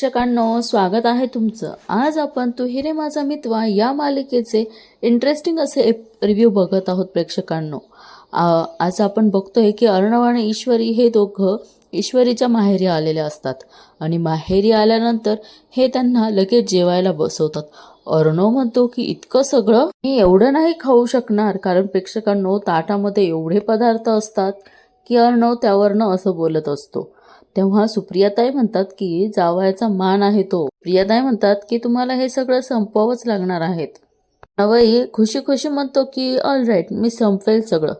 प्रेक्षकांनो स्वागत आहे तुमचं. आज आपण तू हिरे माझा मितवा या मालिकेचे इंटरेस्टिंग असे रिव्ह्यू बघत आहोत प्रेक्षकांनो. आज आपण बघतोय की अर्णव आणि ईश्वरी हे दोघं ईश्वरीच्या माहेरी आलेले असतात. आणि माहेरी आल्यानंतर हे त्यांना लगेच जेवायला बसवतात. अर्णव म्हणतो की इतकं सगळं मी एवढं नाही खाऊ शकणार कारण प्रेक्षकांनो ताटामध्ये एवढे पदार्थ असतात की अर्णव त्यावरनं असं बोलत असतो. तेव्हा सुप्रियाताई म्हणतात की जावयाचा मान आहे तो. प्रियाताई म्हणतात की तुम्हाला हे सगळं संपवावंच लागणार आहेत. नवई खुशी खुशी म्हणतो की ऑल राईट मी संपवेल सगळं.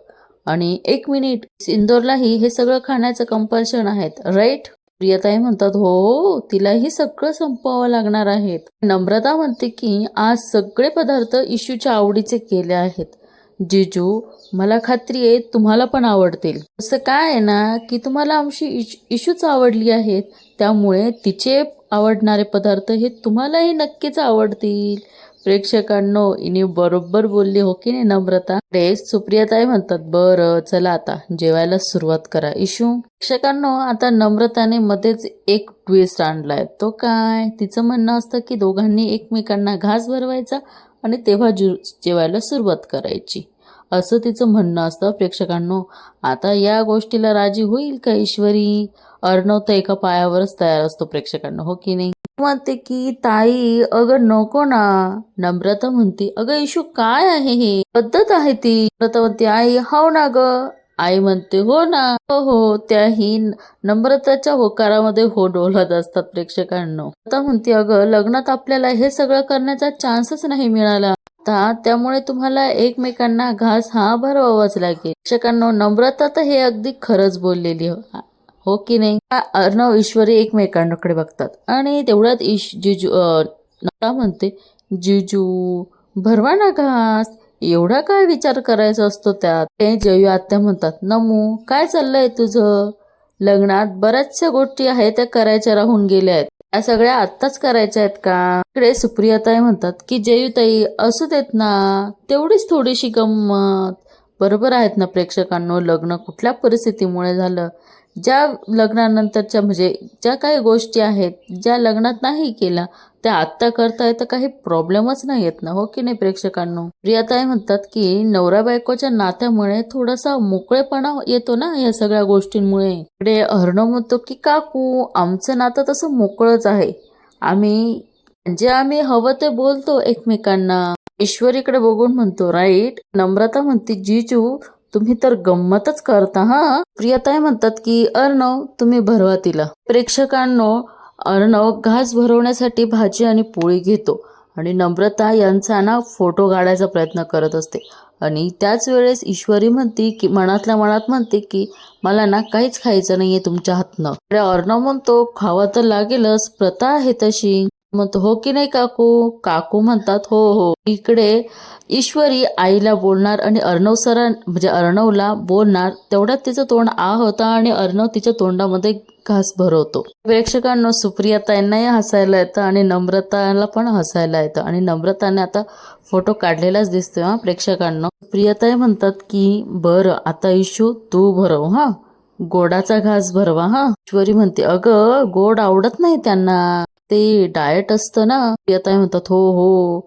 आणि एक मिनिट इंदोरलाही हे सगळं खाण्याचं कंपल्शन आहेत राईट प्रियताई म्हणतात हो तिलाही सगळं संपवावं लागणार आहेत. नम्रता म्हणते की आज सगळे पदार्थ इशूच्या आवडीचे केले आहेत. जेजू मला खात्री आहे तुम्हाला पण आवडतील. असं काय आहे ना की तुम्हाला आमची इश इशूच आवडली आहेत त्यामुळे तिचे आवडणारे पदार्थ हे तुम्हालाही नक्कीच आवडतील. प्रेक्षकांनो इनी बरोबर बोलली हो की नाही नम्रता? रे सुप्रियाताई म्हणतात बरं चला आता जेवायला सुरुवात करा. इशू? प्रेक्षकांनो आता नम्रताने मध्येच एक ट्विस्ट आणलाय. तो काय? तिचं म्हणणं असतं की दोघांनी एकमेकांना घास भरवायचा आणि तेव्हा जु जेवायला सुरुवात करायची. असं तिचं म्हणणं असतं. प्रेक्षकांनो आता या गोष्टीला राजी होईल का ईश्वरी? अर्णव तर एका पायावरच तयार असतो प्रेक्षकांना हो की नाही? म्हणते की ताई अगं नको ना. नम्रता म्हणते अगं इशू काय आहे हे? पद्धत आहे ती. नम्रता म्हणते आई हो ना ग. आई म्हणते हो ना हो हो त्याही नम्रताच्या होकारामध्ये हो डोलत असतात प्रेक्षकांना. आता म्हणते अगं लग्नात आपल्याला हे सगळं करण्याचा चान्सच नाही मिळाला. आता त्यामुळे तुम्हाला एकमेकांना घास हा भरवावाच लागेल. प्रेक्षकांना नम्रता तर हे अगदी खरंच बोललेली हो हो की नाही? अर्णव ईश्वरी एकमेकांकडे बघतात. आणि तेवढ्यात ईश जिजू अं, म्हणते जिजू भरवा ना घास. एवढा काय विचार करायचा असतो त्यात? ते जयू आत्या म्हणतात नमू काय चाललंय तुझं? लग्नात बऱ्याचशा गोष्टी आहेत त्या करायच्या राहून गेल्या आहेत. या सगळ्या आत्ताच करायच्या आहेत का? इकडे सुप्रियाताई म्हणतात की जयूताई असू देत ना. तेवढीच थोडीशी गंमत. बरोबर आहेत ना प्रेक्षकांनो लग्न कुठल्या परिस्थितीमुळे झालं? ज्या लग्नानंतरच्या म्हणजे ज्या काही गोष्टी आहेत ज्या लग्नात नाही केल्या ते आत्ता करताय तर काही प्रॉब्लेमच नाही येत ना हो की नाही प्रेक्षकांनो? प्रियाताई म्हणतात की नवरा बायकोच्या नात्यामुळे थोडासा मोकळेपणा येतो ना या सगळ्या गोष्टींमुळे. इकडे अर्णव म्हणतो की काकू आमचं नातं तसं मोकळंच आहे. आम्ही जे आम्ही हवं ते बोलतो एकमेकांना. ईश्वरीकडे बघून म्हणतो राईट. नम्रता म्हणते जीजू तुम्ही तर गंमतच करता हा. प्रियताई म्हणतात की अर्णव तुम्ही भरवा तिला. प्रेक्षकांनो अर्णव घास भरवण्यासाठी भाजी आणि पोळी घेतो आणि नम्रता यांचा ना फोटो काढायचा प्रयत्न करत असते. आणि त्याच वेळेस ईश्वरी म्हणते की मनातल्या मनात म्हणते की मला ना काहीच खायचं नाहीये तुमच्या हातनं. अर्णव म्हणतो खावा तर लागेलच प्रथा आहे तशी. म्हणतो हो की नाही काकू? काकू म्हणतात हो हो. इकडे ईश्वरी आईला बोलणार आणि अर्णव सरा म्हणजे अर्णवला बोलणार तेवढ्यात तिचं तोंड आ होता आणि अर्णव तिच्या तोंडामध्ये घास भरवतो. प्रेक्षकांना सुप्रियाताईंनाही हसायला येतं आणि नम्रताला पण हसायला येतं. आणि नम्रताने आता फोटो काढलेलाच दिसतोय हा प्रेक्षकांना. सुप्रियाताई म्हणतात की बरं आता इशू तू भरव हा. गोडाचा घास भरवा हा. ईश्वरी म्हणते अगं गोड आवडत नाही त्यांना. ते डाएट असतं ना. प्रियताई म्हणतात हो हो.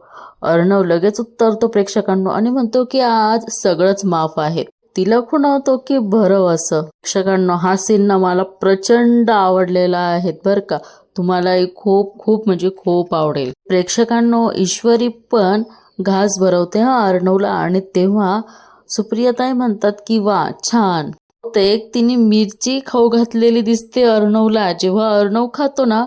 अर्णव लगेच उत्तरतो प्रेक्षकांनो आणि म्हणतो की आज सगळंच माफ आहे. तिला होतो की भरव असं? प्रेक्षकांनो हा सीन मला प्रचंड आवडलेला आहे बर का? तुम्हालाही खूप खूप म्हणजे खूप आवडेल. प्रेक्षकांनो ईश्वरी पण घास भरवते हा अर्णवला. आणि तेव्हा सुप्रियाताई म्हणतात की वा छान. एक तिने मिरची खाऊ घातलेली दिसते अर्णवला. जेव्हा अर्णव खातो ना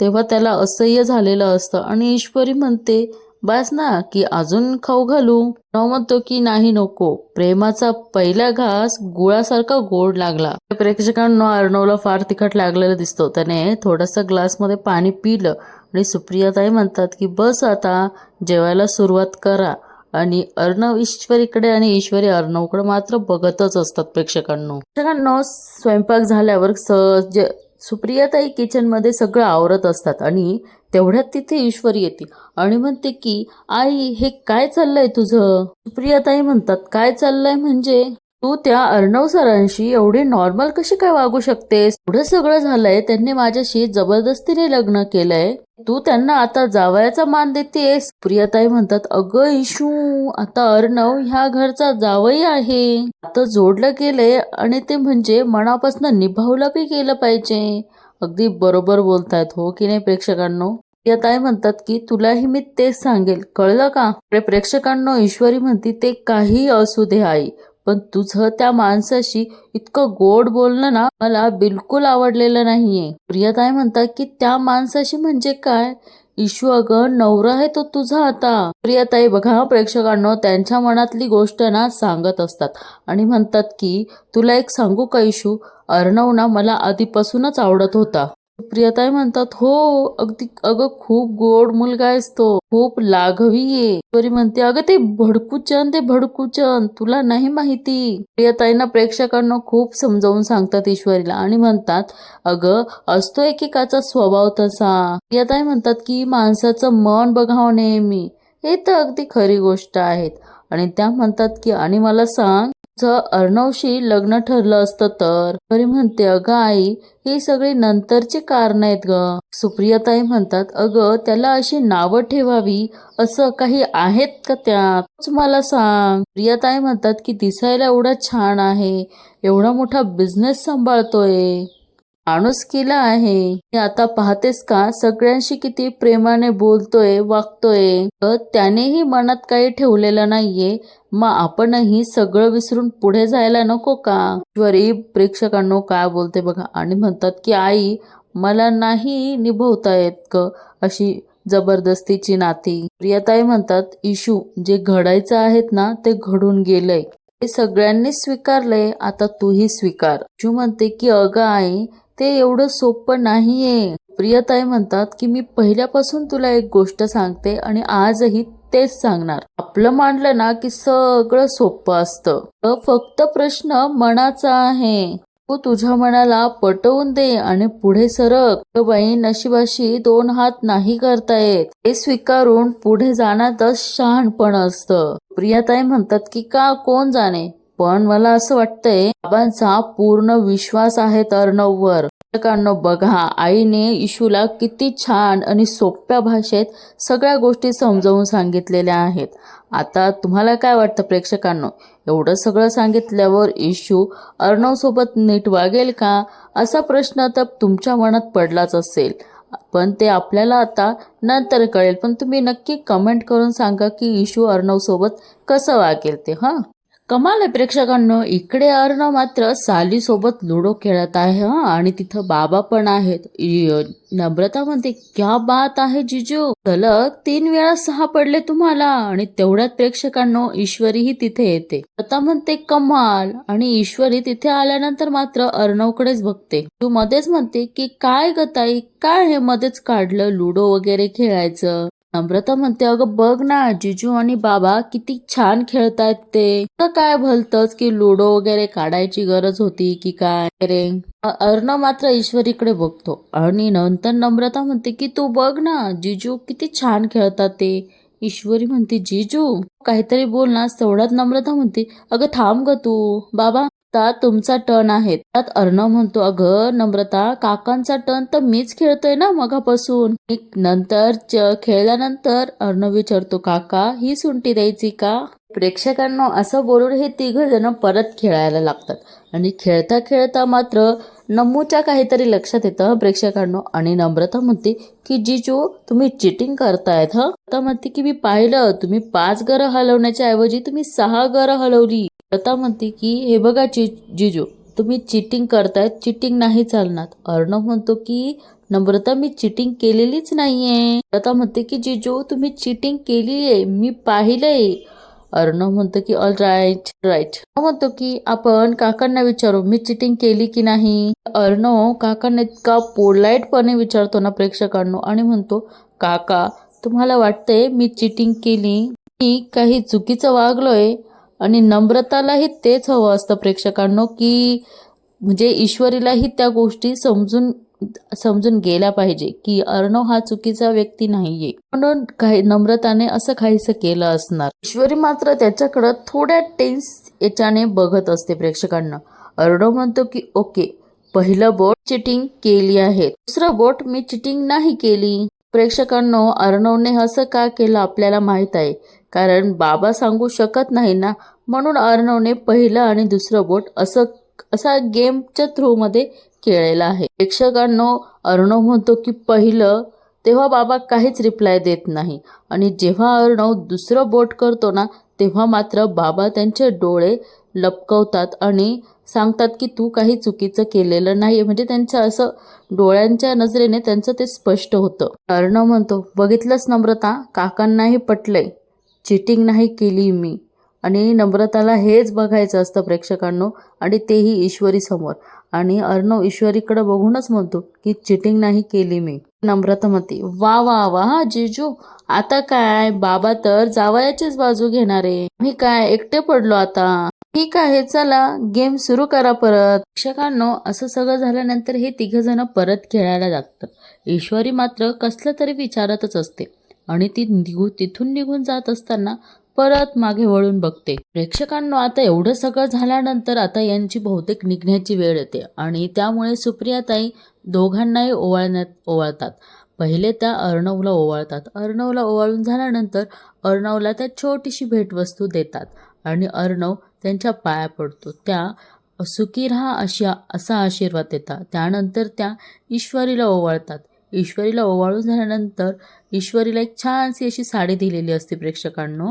तेव्हा त्याला असह्य झालेलं असतं. आणि ईश्वरी म्हणते बस ना की अजून खाऊ घालू. न म्हणतो की नाही नको. प्रेमाचा पहिला घास गुळासारखा गोड लागला. प्रेक्षकांना अर्णवला फार तिखट लागलेलं दिसतो. त्याने थोडस ग्लासमध्ये पाणी पिलं आणि सुप्रियाताई म्हणतात की बस आता जेवायला सुरुवात करा. आणि अर्णव ईश्वरीकडे आणि ईश्वरी अर्णवकडे मात्र बघतच असतात प्रेक्षकांना. प्रेक्षकांना स्वयंपाक झाल्यावर सहज सुप्रियाताई किचनमध्ये सगळं आवरत असतात आणि तेवढ्यात तिथे ईश्वरी येते आणि म्हणते की आई हे काय चाललंय तुझं? सुप्रियाताई म्हणतात काय चाललंय म्हणजे तू त्या अर्णव सरांशी एवढी नॉर्मल कशी काय वागू शकतेस? एवढं सगळं झालंय त्यांनी माझ्याशी जबरदस्तीने लग्न केलंय. तू त्यांना आता जावयाचा मान देतेस. प्रियाताई म्हणतात अगं इशू आता अर्णव ह्या घरचा जावई आहे. आता जोडलं गेलंय आणि ते म्हणजे मनापासून निभावलं बी गेलं पाहिजे. अगदी बरोबर बोलतायत हो की नाही प्रेक्षकांनो? प्रियताई म्हणतात की तुलाही मी तेच सांगेल. कळलं का? अरे प्रेक्षकांनो ईश्वरी म्हणती ते काही असू दे आई. पण तुझं त्या माणसाशी इतकं गोड बोलणं ना मला बिलकुल आवडलेलं नाहीये. प्रियताय म्हणतात की त्या माणसाशी म्हणजे काय? इशू अगं नवरा आहे तो तुझा आता. प्रियताई बघा प्रेक्षकांनो त्यांच्या मनातली गोष्ट ना सांगत असतात. आणि म्हणतात की तुला एक सांगू का इशू? अर्णव ना मला आधीपासूनच आवडत होता. प्रियताई म्हणतात हो अगदी अगं खूप गोड मुलगा आहेस तो खूप लाघवी आहे. ईश्वरी म्हणते अगं ते भडकूचन ते भडकूचन तुला नाही माहिती. प्रियताईंना प्रेक्षकांना खूप समजावून सांगतात ईश्वरीला आणि म्हणतात अगं असतो एकेकाचा स्वभाव तसा. प्रियताई म्हणतात की माणसाचं मन बघावं नेहमी. हे तर अगदी खरी गोष्ट आहेत. आणि त्या म्हणतात की आणि मला सांग तुझं अर्णवशी लग्न ठरलं असतं तर? तरी म्हणते अगं आई ही सगळी नंतरची कारण आहेत ग. सुप्रियाताई म्हणतात अगं त्याला अशी नावं ठेवावी? असं काही आहेत का त्यात? मला सांग. प्रियाताई म्हणतात की दिसायला एवढा छान आहे. एवढा मोठा बिझनेस सांभाळतोय. माणूस केला आहे. मी आता पाहतेस का सगळ्यांशी किती प्रेमाने बोलतोय वागतोय. त्यानेही मनात काही ठेवलेलं नाहीये. मग आपणही सगळं विसरून पुढे जायला नको का? ईश्वरी प्रेक्षकांनो काय बोलते बघा. आणि म्हणतात की आई मला नाही निभवता येत ग अशी जबरदस्तीची नाती. प्रियताई म्हणतात इशू जे घडायचं आहेत ना ते घडून गेलंय. ते सगळ्यांनी स्वीकारलंय आता तूही स्वीकार. इशू म्हणते की अगं आई ते एवढं सोपं नाहीये. प्रियताई म्हणतात की मी पहिल्यापासून तुला एक गोष्ट सांगते आणि आजही तेच सांगणार. आपलं मांडलं ना की सगळं सोपं असतं. फक्त प्रश्न मनाचा आहे. तू तुझ्या मनाला पटवून दे आणि पुढे सरक. बाई नशिबाशी दोन हात नाही करता येत. हे स्वीकारून पुढे जाण्यातच शहाणपण असतं. प्रियाताई म्हणतात की का? कोण जाणे? पण मला असं वाटतंय बाबांचा पूर्ण विश्वास आहे अर्णववर प्रेक्षकांनो बघा आईने इशूला किती छान आणि सोप्या भाषेत सगळ्या गोष्टी समजावून सांगितलेल्या आहेत. आता तुम्हाला काय वाटतं प्रेक्षकांनो? एवढं सगळं सांगितल्यावर इशू अर्णव सोबत नीट वागेल का? असा प्रश्न तर तुमच्या मनात पडलाच असेल. पण ते आपल्याला आता नंतर कळेल. पण तुम्ही नक्की कमेंट करून सांगा की इशू अर्णव सोबत कसं वागेल ते हां? कमाल आहे प्रेक्षकांनो. इकडे अर्णव मात्र साली सोबत लुडो खेळत आहे हा. आणि तिथं बाबा पण आहेत. नम्रता म्हणते क्या बात आहे जिजू. सलग तीन वेळा सहा पडले तुम्हाला. आणि तेवढ्यात प्रेक्षकांनो ईश्वरीही तिथे येते. आता म्हणते कमाल. आणि ईश्वरी तिथे आल्यानंतर मात्र अर्णवकडेच बघते. तू मध्येच म्हणते की काय गताई काय हे मध्येच काढलं लुडो वगैरे खेळायचं? नम्रता म्हणते अगं बघ ना जिजू आणि बाबा किती छान खेळतायत ते. तर काय भलतच की लुडो वगैरे काढायची गरज होती की काय रे? अर्ण मात्र ईश्वरीकडे बघतो. आणि नंतर नम्रता म्हणते की तू बघ ना जिजू किती छान खेळतात ते. ईश्वरी म्हणते जिजू काहीतरी बोल ना. तेवढ्यात नम्रता म्हणते अगं थांब ग तू. बाबा आता तुमचा टर्न आहे. त्यात अर्णव म्हणतो अगं नम्रता काकांचा टर्न तर मीच खेळतोय ना मगापासून. नंतर च- खेळल्यानंतर अर्णव विचारतो काका ही सुंटी द्यायची का? प्रेक्षकांना असं बोलून हे तिघ जण परत खेळायला लागतात. आणि खेळता खेळता मात्र नमूच्या काहीतरी लक्षात येतं प्रेक्षकांना. आणि नम्रता म्हणते की जीजू तुम्ही चिटिंग करतायत हं? आता म्हणते की मी पाहिलं तुम्ही पाच घरं हलवण्याच्या ऐवजी तुम्ही सहा घरं हलवली. लता म्हणते की हे बघा चि जिजू तुम्ही चिटिंग करतायत चिटिंग नाही चालणार. अर्णव म्हणतो की नम्रता मी चिटिंग केलेलीच नाहीये. लता म्हणते की जिजू तुम्ही चिटिंग आहे मी पाहिलंय. अर्णव म्हणतो की ऑल राईट राईट म्हणतो की आपण काकांना विचारू मी चिटिंग केली की नाही? अर्णव काकांना इतका पोलाईटपणे विचारतो ना प्रेक्षकांनो आणि म्हणतो काका तुम्हाला वाटतंय मी चिटिंग केली? मी काही चुकीचं वागलोय? आणि नम्रतालाही तेच हवं असतं प्रेक्षकांनो की म्हणजे ईश्वरीलाही त्या गोष्टी समजून समजून गेला पाहिजे की अर्णव हा चुकीचा व्यक्ती नाहीये. म्हणून काही नम्रताने असं काहीसं केलं असणार. ईश्वरी मात्र त्याच्याकडं थोड्या टेन्स याच्याने बघत असते प्रेक्षकांना. अर्णव म्हणतो की ओके पहिलं बोट चिटिंग केली आहे. दुसरं बोट मी चिटिंग नाही केली. प्रेक्षकांनो अर्णवने असं का केलं आपल्याला माहीत आहे? कारण बाबा सांगू शकत नाही ना? म्हणून अर्णवने पहिलं आणि दुसरं बोट असं असा गेमच्या थ्रूमध्ये खेळलेला आहे. प्रेक्षकांनो अर्णव म्हणतो की पहिलं तेव्हा बाबा काहीच रिप्लाय देत नाही. आणि जेव्हा अर्णव दुसरं बोट करतो ना तेव्हा मात्र बाबा त्यांचे डोळे लपकवतात आणि सांगतात की तू काही चुकीचं केलेलं नाही म्हणजे त्यांचं असं डोळ्यांच्या नजरेने त्यांचं ते स्पष्ट होतं. अर्णव म्हणतो बघितलंच नम्रता? काकांनाही पटलंय. चिटिंग नाही केली मी. आणि नम्रताला हेच बघायचं असतं प्रेक्षकांनो आणि तेही ईश्वरी समोर. आणि अर्णव ईश्वरीकडे बघूनच म्हणतो की चिटिंग नाही केली मी. नम्रता म्हणते वा वा वा जिजू आता काय? बाबा तर जावयाचीच बाजू घेणार. आहे मी काय एकटे पडलो आता? ठीक आहे चला गेम सुरू करा परत. प्रेक्षकांनो असं सगळं झाल्यानंतर हे तिघ जण परत खेळायला लागतात. ईश्वरी मात्र कसलं तरी विचारतच असते. आणि ती निघू तिथून निघून जात असताना परत मागे वळून बघते. प्रेक्षकांनो आता एवढं सगळं झाल्यानंतर आता यांची बहुतेक निघण्याची वेळ येते आणि त्यामुळे सुप्रियाताई दोघांनाही ओवाळण्यात ओवाळतात. पहिले त्या अर्णवला ओवाळतात. अर्णवला ओवाळून झाल्यानंतर अर्णवला त्या छोटीशी भेटवस्तू देतात आणि अर्णव त्यांच्या पाया पडतो. त्या सुखी राहा अशा असा आशीर्वाद देतात. त्यानंतर त्या ईश्वरीला ओवाळतात. ईश्वरीला ओवाळून झाल्यानंतर ईश्वरीला एक छानशी अशी साडी दिलेली असते प्रेक्षकांनो.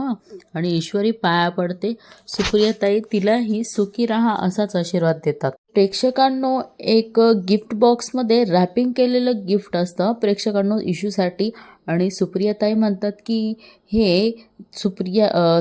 आणि ईश्वरी पाया पडते. सुप्रियाताई तिलाही सुखी राहा असाच आशीर्वाद देतात. प्रेक्षकांनो एक गिफ्ट बॉक्समध्ये रॅपिंग केलेलं गिफ्ट असतं. प्रेक्षकांनो इशूसाठी. आणि सुप्रियाताई म्हणतात की हे सुप्रिया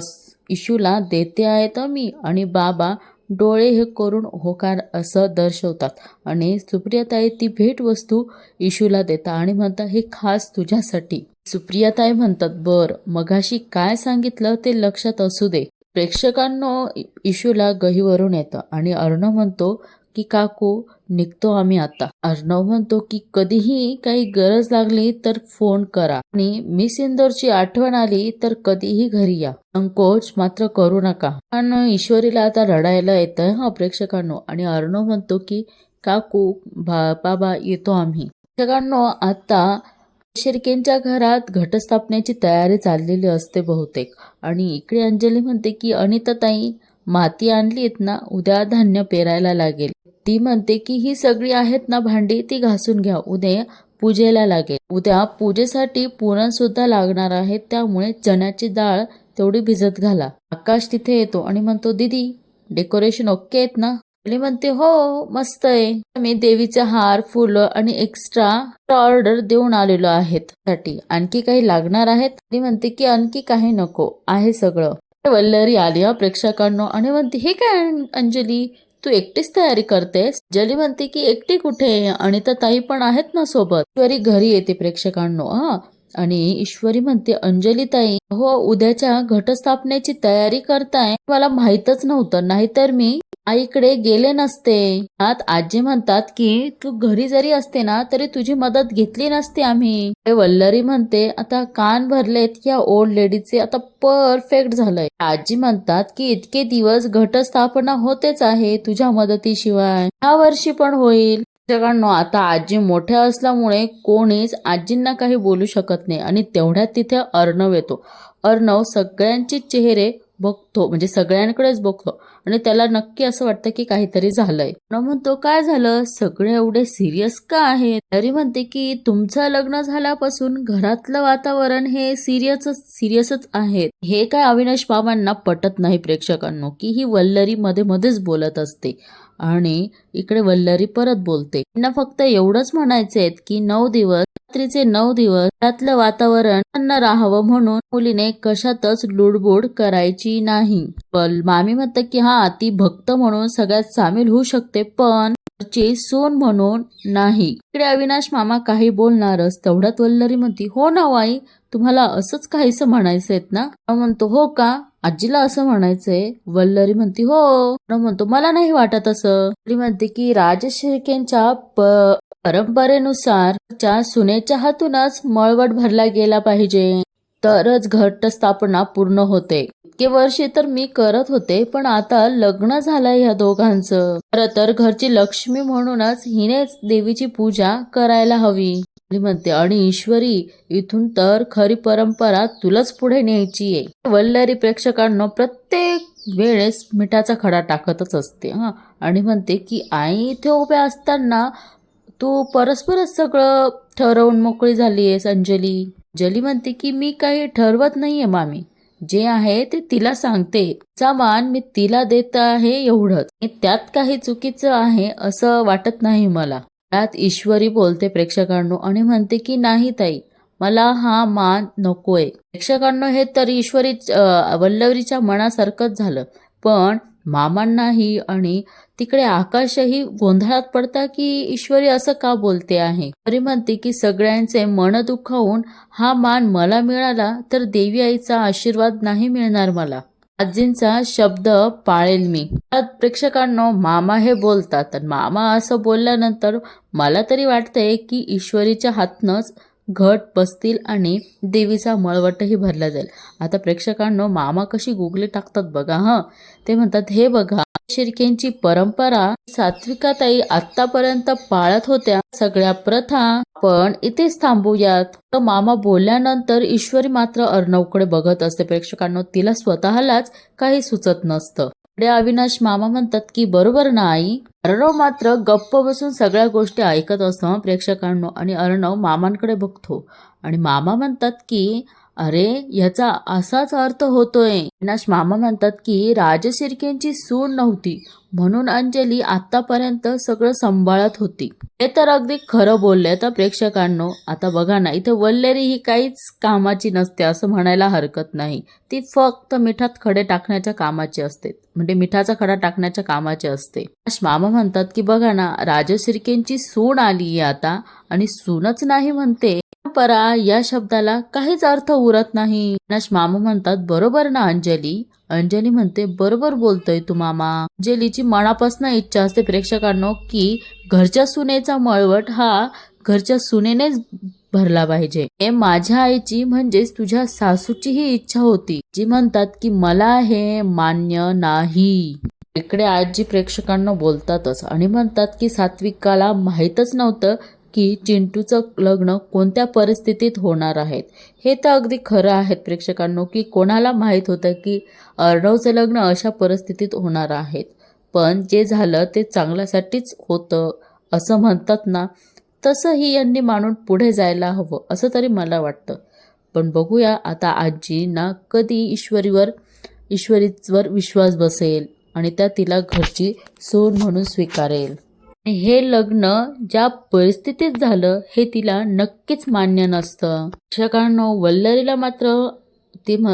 इशूला देते आहे तर मी. आणि बाबा डोळे हे करून होकार असं दर्शवतात. आणि सुप्रियाताई ती भेटवस्तू इशूला देतात आणि म्हणतात हे खास तुझ्यासाठी. सुप्रियाताई म्हणतात बर मगाशी काय सांगितलं ते लक्षात असू दे. प्रेक्षकांनो इशूला गहीवरून येतं आणि अर्णव म्हणतो की काकू निघतो आम्ही आता. अर्णव म्हणतो की कधीही काही गरज लागली तर फोन करा. आणि मिस इंदोरची आठवण आली तर कधीही घरी या. संकोच मात्र करू नका. आणि ईश्वरीला आता रडायला येतं हा प्रेक्षकांनो. आणि अर्णव म्हणतो की काकू बा बाबा येतो आम्ही. प्रेक्षकांनो आता शिर्केंच्या घरात घटस्थापनेची तयारी चाललेली असते बहुतेक. आणि इकडे अंजली म्हणते की अनिताताई माती आणलीत ना उद्या धान्य पेरायला लागेल. ती म्हणते की ही सगळी आहेत ना भांडी ती घासून घ्या. उद्या पूजेला लागेल. उद्या पूजेसाठी पुरण सुद्धा लागणार आहे त्यामुळे चण्याची डाळ तेवढी भिजत घाला. आकाश तिथे येतो आणि म्हणतो दीदी डेकोरेशन ओके आहेत ना? आणि म्हणते हो मस्त आहे. मी देवीचे हार फुलं आणि एक्स्ट्रा ऑर्डर देऊन आलेलो आहेत साठी आणखी काही लागणार आहेत? ती म्हणते की आणखी काही नको. आहे सगळं. वल्लरी आली हा प्रेक्षकांनो. आणि म्हणते हे काय अंजली? तू एकटीच तयारी करतेस? जली म्हणते की एकटी कुठे आणि तर ताई पण आहेत ना सोबत. ईश्वरी घरी येते प्रेक्षकांनो हा. आणि ईश्वरी म्हणते अंजली ताई हो उद्याच्या घटस्थापनेची तयारी करताय. मला माहीतच नव्हतं. नाहीतर मी आईकडे गेले नसते. आत आजी म्हणतात की तू घरी जरी असते ना तरी तुझी मदत घेतली नसते आम्ही. वल्लरी म्हणते आता कान भरलेत या ओल्ड लेडीचे आता परफेक्ट झालंय. आजी म्हणतात की इतके दिवस घटस्थापना होतेच आहे तुझ्या मदतीशिवाय. ह्या वर्षी पण होईल. सगळ्यांनो आता आजी मोठ्या असल्यामुळे कोणीच आजींना काही बोलू शकत नाही आणि तेवढ्यात तिथे अर्णव येतो. अर्णव सगळ्यांचे चेहरे बघतो म्हणजे सगळ्यांकडेच बघतो. आणि त्याला नक्की असं वाटतं की काहीतरी झालंय. मग म्हणतो काय झालं? सगळे एवढे सिरियस का आहेत? तरी म्हणते की तुमचं लग्न झाल्यापासून घरातलं वातावरण हे सिरियसच सिरियसच आहे. हे काय अविनाश बाबांना पटत नाही प्रेक्षकांनो की ही वल्लरी मध्ये मध्येच बोलत असते. आणि इकडे वल्लरी परत बोलते. त्यांना फक्त एवढंच म्हणायचे की नऊ दिवस रात्रीचे नऊ दिवस त्यातलं वातावरण अन्न राहावं म्हणून मुलीने कशातच लुडबुड करायची नाही. पण मामी म्हणतात की हा ती भक्त म्हणून सगळ्यात सामील होऊ शकते पण सोन सून म्हणून नाही. इकडे अविनाश मामा काही बोलणारच तेवढ्यात वल्लरी म्हणती हो ना वाई तुम्हाला असंच काहीसं म्हणायचंय ना? म्हणतो हो का? आजीला असं म्हणायचंय. वल्लरी म्हणती हो. म्हणतो मला नाही वाटत असं. म्हणते की राज शिर्केंच्या परंपरेनुसार च्या सुनेच्या हातूनच मळवट भरला गेला पाहिजे. तरच घट्ट स्थापना पूर्ण होते. इतके वर्षे तर मी करत होते पण आता लग्न झालंय ह्या दोघांचं. खरं तर घरची लक्ष्मी म्हणूनच हिनेच देवीची पूजा करायला हवी. म्हणते आणि ईश्वरी इथून तर खरी परंपरा तुलाच पुढे न्यायची आहे वल्लरी प्रेक्षकांना प्रत्येक वेळेस मिठाचा खडा टाकतच असते हा. आणि म्हणते की आई इथे उभ्या असताना तू परस्परच सगळं ठरवून मोकळी झाली आहेस अंजली अंजली म्हणते की मी काही ठरवत नाहीये मामी. जे आहे ते तिला सांगते. चा मान मी तिला देत आहे एवढंच. त्यात काही चुकीचं आहे असं वाटत नाही मला. त्यात ईश्वरी बोलते प्रेक्षकांनो आणि म्हणते की नाही ताई. मला हा मान नकोय. प्रेक्षकांनो हे तर ईश्वरी वल्लवरीच्या मनासारखंच झालं. पण मामांनाही आणि तिकडे आकाशही गोंधळात पडता की ईश्वरी असं का बोलते आहे? तरी म्हणते की सगळ्यांचे मन दुखावून हा मान मला मिळाला तर देवी आईचा आशीर्वाद नाही मिळणार मला. आजींचा शब्द पाळेल मी. प्रेक्षकांनो मामा हे बोलतात. मामा असं बोलल्यानंतर मला तरी वाटतंय की ईश्वरीच्या हातनंच घट बसतील आणि देवीचा मळवटही भरला जाईल. आता प्रेक्षकांनो मामा कशी गुगली टाकतात बघा हं. ते म्हणतात हे बघा शिर्केंची परंपरा सात्विकाताई आतापर्यंत पाळत होत्या. सगळ्या प्रथा पण इथेच थांबूयात. तर मामा बोलल्यानंतर ईश्वरी मात्र अर्णवकडे बघत असते. प्रेक्षकांनो तिला स्वतःलाच काही सुचत नसतं. पुढे अविनाश मामा म्हणतात की बरोबर ना आई? अर्णव मात्र गप्प बसून सगळ्या गोष्टी ऐकत असतो. प्रेक्षकांनो आणि अर्णव मामांकडे बघतो. आणि मामा म्हणतात की अरे याचा असाच अर्थ होतोय. अविनाश मामा म्हणतात की राजशिर्केंची सून नव्हती म्हणून अंजली आतापर्यंत सगळं सांभाळत होती. हे तर अगदी खरं बोलले तर प्रेक्षकांनो. आता बघा ना इथे वल्लेरी ही काहीच कामाची नसते असं म्हणायला हरकत नाही. ती फक्त मिठात खडे टाकण्याच्या कामाची असते. म्हणजे मिठाचा खडा टाकण्याच्या कामाची असते. मामा म्हणतात की बघा ना राजशिर्केंची सून आली आता आणि सूनच नाही म्हणते. परंपरा या शब्दाला काहीच अर्थ उरत नाही. अविनाश मामा म्हणतात बरोबर ना अंजली? अंजली म्हणते बरोबर बोलतोय तू मामा. अंजलीची मनापासून इच्छा असते प्रेक्षकांनो की घरच्या सुनेचा मळवट हा घरच्या सुनेनेच भरला पाहिजे. हे माझ्या आईची म्हणजेच तुझ्या सासूची ही इच्छा होती जी म्हणतात की मला हे मान्य नाही. इकडे आजी प्रेक्षकांना बोलतातच आणि म्हणतात की सात्विकाला माहीतच नव्हतं की चिंटूचं लग्न कोणत्या परिस्थितीत होणार आहेत? हे तर अगदी खरं आहेत प्रेक्षकांनो की कोणाला माहीत होतं की अर्णवचं लग्न अशा परिस्थितीत होणार आहेत. पण जे झालं ते चांगल्यासाठीच होतं असं म्हणतात ना? तसंही यांनी मानून पुढे जायला हवं असं तरी मला वाटतं. पण बघूया आता आजींना कधी ईश्वरीवर ईश्वरीवर विश्वास बसेल आणि त्या तिला घरची सून म्हणून स्वीकारेल. हे लग्न ज्या परिस्थितीत झालं हे तिला नक्कीच मान्य नसतं. प्रेक्षकांनो वल्लरीला मात्र ती म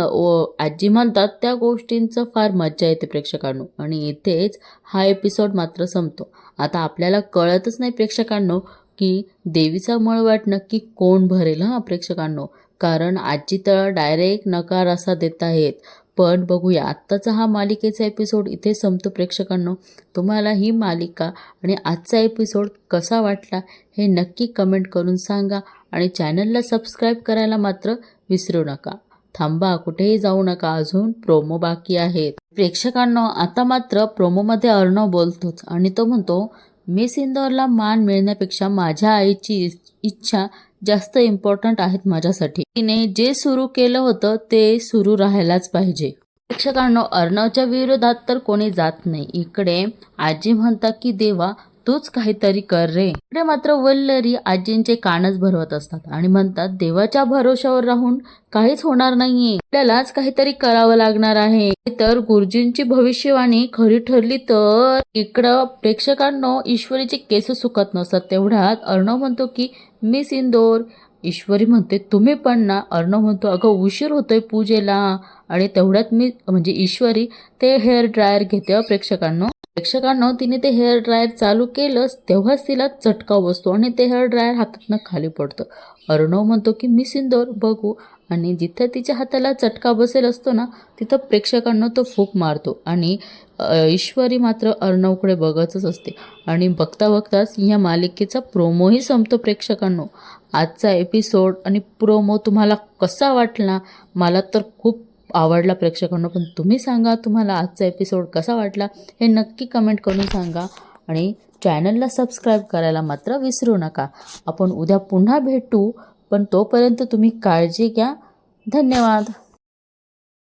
आजी म्हणतात त्या गोष्टींचं फार मज्जा येते प्रेक्षकांनो. आणि इथेच हा एपिसोड मात्र संपतो. आता आपल्याला कळतच नाही प्रेक्षकांनो की देवीचा मळवाट नक्की कोण भरेल हां प्रेक्षकांनो? कारण आजी तर डायरेक्ट नकार असा देत आहेत. पण बघूया. आत्ताचा हा मालिकेचा एपिसोड इथे संपतो प्रेक्षकांनो. तुम्हाला ही मालिका आणि आजचा एपिसोड कसा वाटला हे नक्की कमेंट करून सांगा आणि चॅनलला सबस्क्राईब करायला मात्र विसरू नका. थांबा कुठेही जाऊ नका. अजून प्रोमो बाकी आहेत. प्रेक्षकांनो आता मात्र प्रोमोमध्ये अर्णव बोलतोच आणि तो म्हणतो मिस इंदोरला मान मिळण्यापेक्षा माझ्या आईची इच्छा जास्त इम्पॉर्टंट आहेत माझ्यासाठी. तिने जे सुरू केलं होतं ते सुरू राहायलाच पाहिजे. प्रेक्षकांनो अर्णवच्या विरोधात तर कोणी जात नाही. इकडे आजी म्हणतात की देवा तूच काहीतरी कर रे. इकडे मात्र वल्लरी आजींचे कानच भरवत असतात आणि म्हणतात देवाच्या भरोशावर राहून काहीच होणार नाहीये. आपल्यालाच काहीतरी करावं लागणार आहे. तर गुरुजींची भविष्यवाणी खरी ठरली तर. इकडं प्रेक्षकांनो ईश्वरीचे केस सुकत नसतात. तेवढ्यात अर्णव म्हणतो की मिस इंदोर. ईश्वरी म्हणते तुम्ही पण ना अर्णव म्हणतो अगं उशीर होतोय पूजेला. आणि तेवढ्यात मी म्हणजे ईश्वरी ते हेअर ड्रायर घेते प्रेक्षकांना. प्रेक्षकांना तिने ते हेअर ड्रायर चालू केलंच तेव्हाच तिला चटका बसतो आणि ते हेअर ड्रायर हातातनं खाली पडतं. अर्णव म्हणतो की मी सिंदोर बघू. आणि जिथं तिच्या हाताला चटका बसेल असतो ना तिथं प्रेक्षकांना तो फूक मारतो. आणि ईश्वरी मात्र अर्णवकडे बघतच असते. आणि बघता बघताच या मालिकेचा प्रोमोही संपतो प्रेक्षकांनो. आजचा एपिसोड आणि प्रोमो तुम्हाला कसा वाटला? मला तर खूप आवडला प्रेक्षकांनो. पण तुम्ही सांगा तुम्हाला आजचा एपिसोड कसा वाटला? हे नक्की कमेंट करून सांगा. आणि चॅनलला सबस्क्राईब करायला मात्र विसरू नका. आपण उद्या पुन्हा भेटू. पण तोपर्यंत तुम्ही काळजी घ्या. धन्यवाद.